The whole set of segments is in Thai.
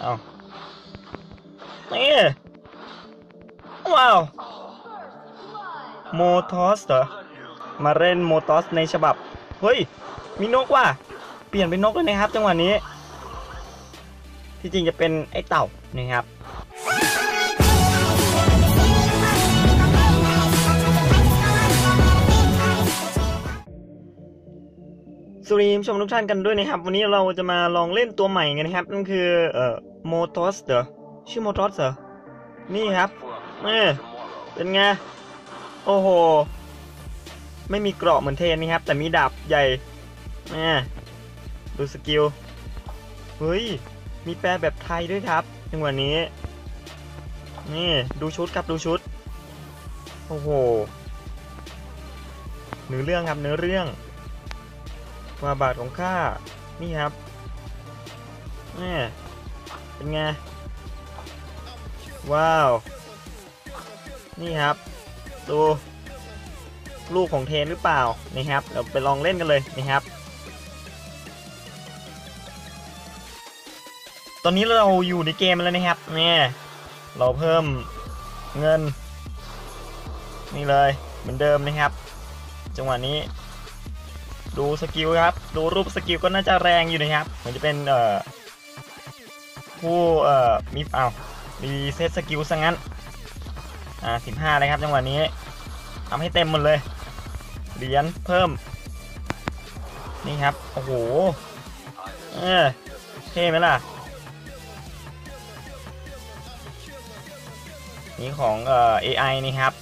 เอานี่ว้าว โมทอสเหรอ มาเล่นโมทอสในฉบับ เฮ้ย มีนกว่ะ เปลี่ยนเป็นนกเลยนะครับจังหวะนี้ ที่จริงจะเป็นไอ้เต่านะครับ สวัสดีผู้ชมทุกท่านกันด้วยนะครับ วันนี้เราจะมาลองเล่นตัวใหม่กันนะครับนั่นคือเอ่อโมทอสเหรอชื่อโมทอสเหรอนี่ครับนี่เป็นไงโอ้โหไม่มีเกราะเหมือนเทนนะครับ แต่มีดาบใหญ่นี่ดูสกิลเฮ้ยมีแปลแบบไทยด้วยครับจังหวะนี้นี่ดูชุดครับดูชุดโอ้โหเนื้อเรื่องครับเนื้อเรื่อง ว่าบาทของข้า นี่ครับนี่เป็นไง ว้าว นี่ครับ ดู ลูกของเทนหรือเปล่า นี่ครับ เราไปลองเล่นกันเลย นี่ครับ ตอนนี้เราอยู่ในเกมแล้วนะครับเนี่ยเราเพิ่มเงิน นี่เลย เหมือนเดิมนะครับ จังหวะนี้ ดูสกิลครับ ดูรูปสกิลก็น่าจะแรงอยู่นะครับเหมือนจะเป็นเอ่อผู้เอ่อมีเอามีเซตสกิลซะงั้น อ่าสิบห้าเลยครับจังหวะนี้ทำให้เต็มหมดเลย เหรียญเพิ่ม นี่ครับ โอ้โห เออเท่ไหมล่ะ นี่ของเอ่อ AI นี่ครับ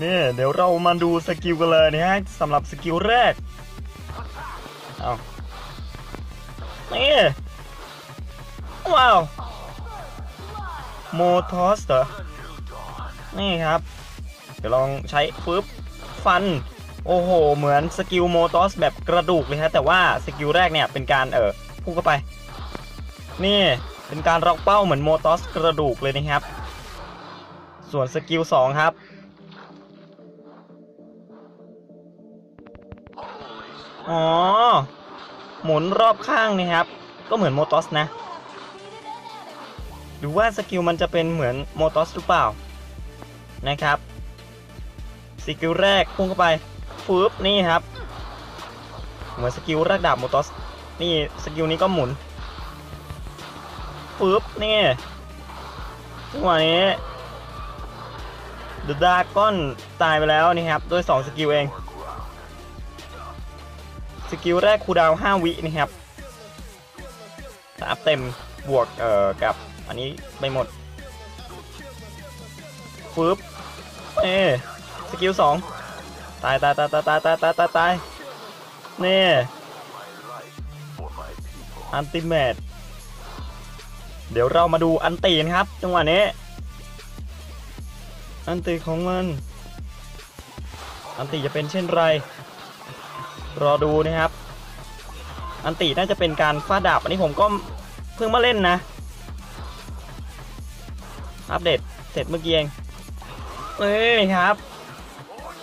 นี่เดี๋ยวเรามาดูสกิลกันเลยนะฮะสำหรับสกิลแรกเอานี่ว้าวโมทอสเหรอนี่ครับ เดี๋ยวลองใช้ปึ๊บฟัน โอ้โห เหมือนสกิลโมทอสแบบกระดูกเลยฮะ แต่ว่าสกิลแรกเนี่ยเป็นการเออพุ่งเข้าไป นี่เป็นการล็อกเป้าเหมือนโมทอสกระดูกเลยนะครับ ส่วนสกิล2ครับ อ๋อ หมุนรอบข้างนะครับ ก็เหมือนโมทอสนะ หรือว่าสกิลมันจะเป็นเหมือนโมทอสหรือเปล่า นะครับ สกิลแรกพุ่งเข้าไปฟืบนี่ครับ เหมือนสกิลแรกดาบโมทอส นี่สกิลนี้ก็หมุนฟืบนี่จังหวะนี้เดอะดาก้อนตายไปแล้วนี่ครับด้วย 2 สกิลเอง กิลแรกคูดาวน์5วินะครับถ้าอัพเต็มบวกเอ่อกับอันนี้ไปหมดฟืบเอสกิลสองตายตายตายตายตายตายตายตายตายนี่อันติเมตเดี๋ยวเรามาดูอันตีนครับ จังหวะนี้ อันตีของมัน อันตีจะเป็นเช่นไร รอดูนะครับ อันติน่าจะเป็นการฟาดดาบอันนี้ผมก็เพิ่งมาเล่นนะ อัปเดตเสร็จเมื่อกี้เองเอ้ยครับ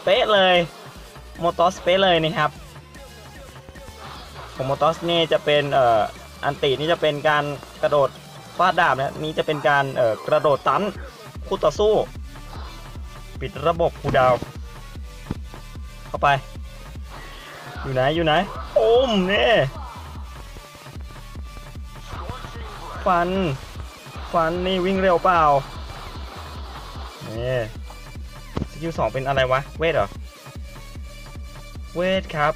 เป๊ะเลยโมตอสเป๊ะเลยนะครับของโมตอสนี่จะเป็นเอ่ออันตินี่จะเป็นการกระโดดฟาดดาบนะนี่จะเป็นการเอ่อกระโดดตันคู่ต่อสู้ ปิดระบบคูดาว เข้าไป อยู่ไหนอยู่ไหนโอ้มเนี่ยฟัน ฟันนี่วิ่งเร็วเปล่าเนี่ยสกิลสองเป็นอะไรวะ เวทเหรอ เวทครับ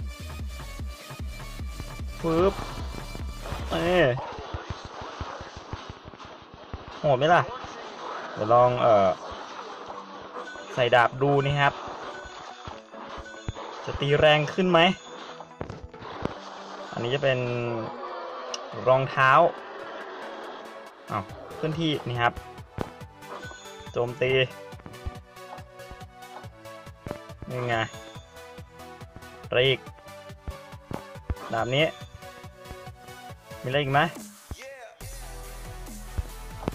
ปึ๊บเอ้โหดไหมล่ะ เดี๋ยวลอง เอ่อ ใส่ดาบดูนี่ครับ จะตีแรงขึ้นไหม อันนี้จะเป็นรองเท้าอ้าวขึ้นที่นี่ครับ โจมตียังไงอะไรอีกดาบนี้ มีอะไรอีกไหม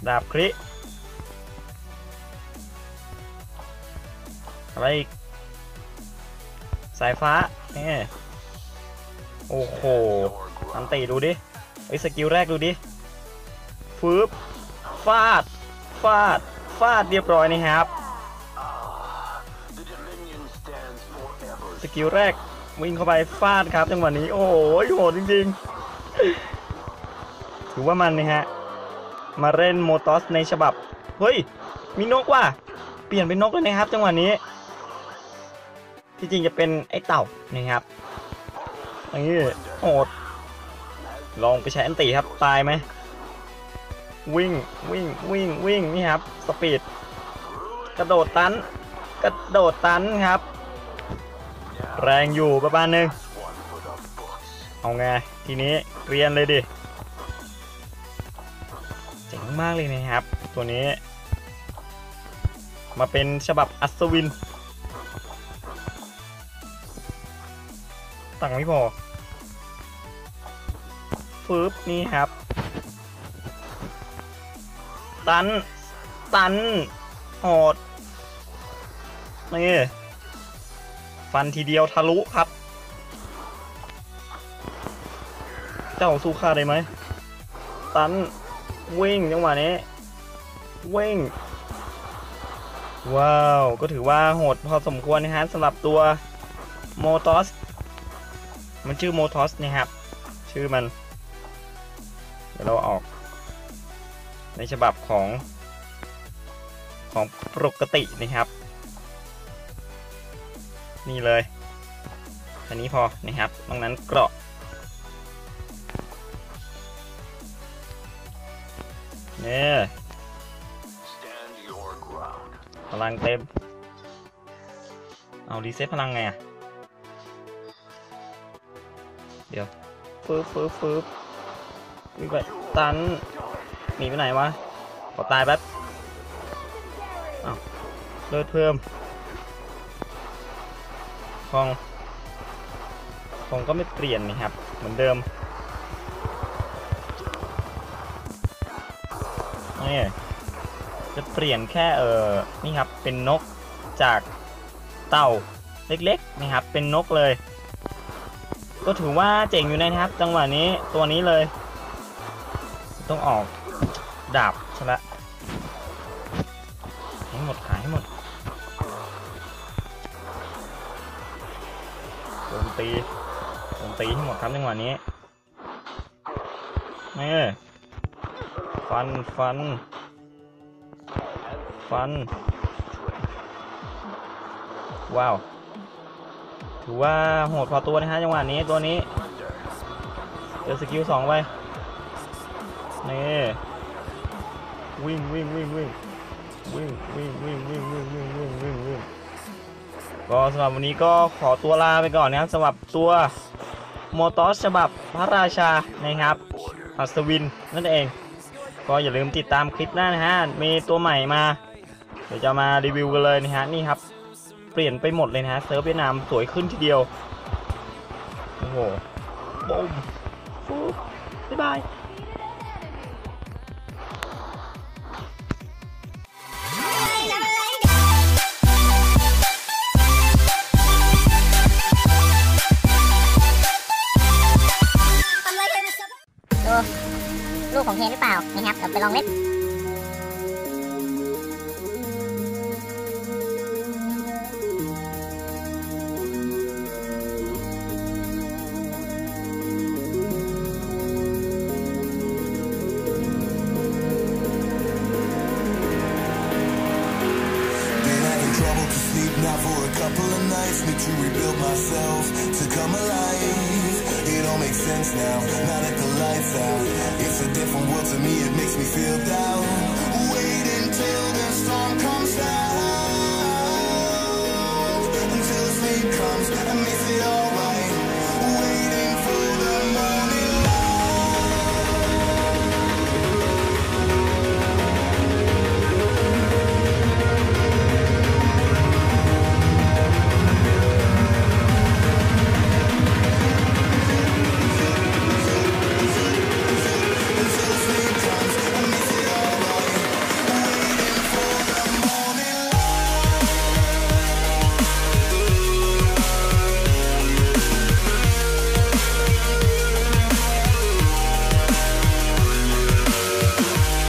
ดาบคริอะไรอีก สายฟ้าเนี่ย โอ้โหอันตีดูดิเฮ้สกิลแรกดูดิฟืบฟาด ฟาด ฟาดเรียบร้อยนะครับ สกิลแรกวิ่งเข้าไปฟาดครับจังหวะนี้ โอ้โหโหดจริงๆ ถือว่ามันนะฮะ มาเล่นโมตอสในฉบับ เฮ้ย มีนกว่ะ เปลี่ยนเป็นนกเลยนะครับจังหวะนี้ ที่จริงจะเป็นไอ้เต่านะครับ นี่โหดลองไปใช้อันตีครับ ตายไหม วิ่ง วิ่ง วิ่ง วิ่ง นี่ครับ สปีด กระโดดตัน กระโดดตันครับ แรงอยู่ประมาณนึง เอาไง ทีนี้เรียนเลยดิ เจ๋งมากเลยนะครับ ตัวนี้ มาเป็นฉบับอัศวิน ตังค์ไม่พอฟืบนี่ครับ ตัน ตันโหดนี่ฟันทีเดียวทะลุครับ เจ้าสู้ข้าได้ไหม ตันวิ่งจังหวะนี้วิ่ง ว้าว ก็ถือว่าโหดพอสมควรนะฮะสำหรับตัวโมตอส มันชื่อโมทอสนะครับ ชื่อมัน เดี๋ยวเราออก ในฉบับของของปกตินะครับ นี่เลยอันนี้พอนะครับตรงนั้นเกราะเนี่ยพลังเต็ม เอารีเซ็ตพลังไงอะ เดี๋ยวฟืบฟืบฟืบวิ่ไปตันหนีไปไหนวะขอตายแป๊บอ้าวเลือดเพิ่มคองคองก็ไม่เปลี่ยนนะครับ เหมือนเดิมนี่จะเปลี่ยนแค่เออนี่ครับเป็นนกจากเต่าเล็กๆนะครับเป็นนกเลย ก็ถือว่าเจ๋งอยู่นะครับ จังหวะนี้ตัวนี้เลย ต้องออกดาบซะละให้หมดขายให้หมดโดนตีโดนตีให้หมดครับจังหวะนี้นี่ฟันฟัน ฟัน ว้าว ถือว่าโหดพอตัวนะฮะจังหวะนี้ตัวนี้เจอสกิลสองไปนี่วิ่งวิ่งวิ่งวิ่งวิ่งวิ่งวิ่งวิ่งวิ่งวิ่งวิ่งวิ่งวิ่งก็สำหรับวันนี้ก็ขอตัวลาไปก่อนนะครับสำหรับตัวโมตอสฉบับพระราชานะครับอัศวินนั่นเอง ก็อย่าลืมติดตามคลิปหน้านะฮะมีตัวใหม่มา เดี๋ยวจะมารีวิวกันเลยนะฮะนี่ครับ เปลี่ยนไปหมดเลยนะฮะเซิร์ฟเวียดนามสวยขึ้นทีเดียว โอ้โหบูมฟูบ๊ายบายลูกของเคหรือเปล่า นะครับเราไปลองเล่น to sleep now for a couple of nights. Need to rebuild myself to come alive. It all makes sense now, now that the lights out. It's a different world to me, it makes me feel down. Wait until the storm comes.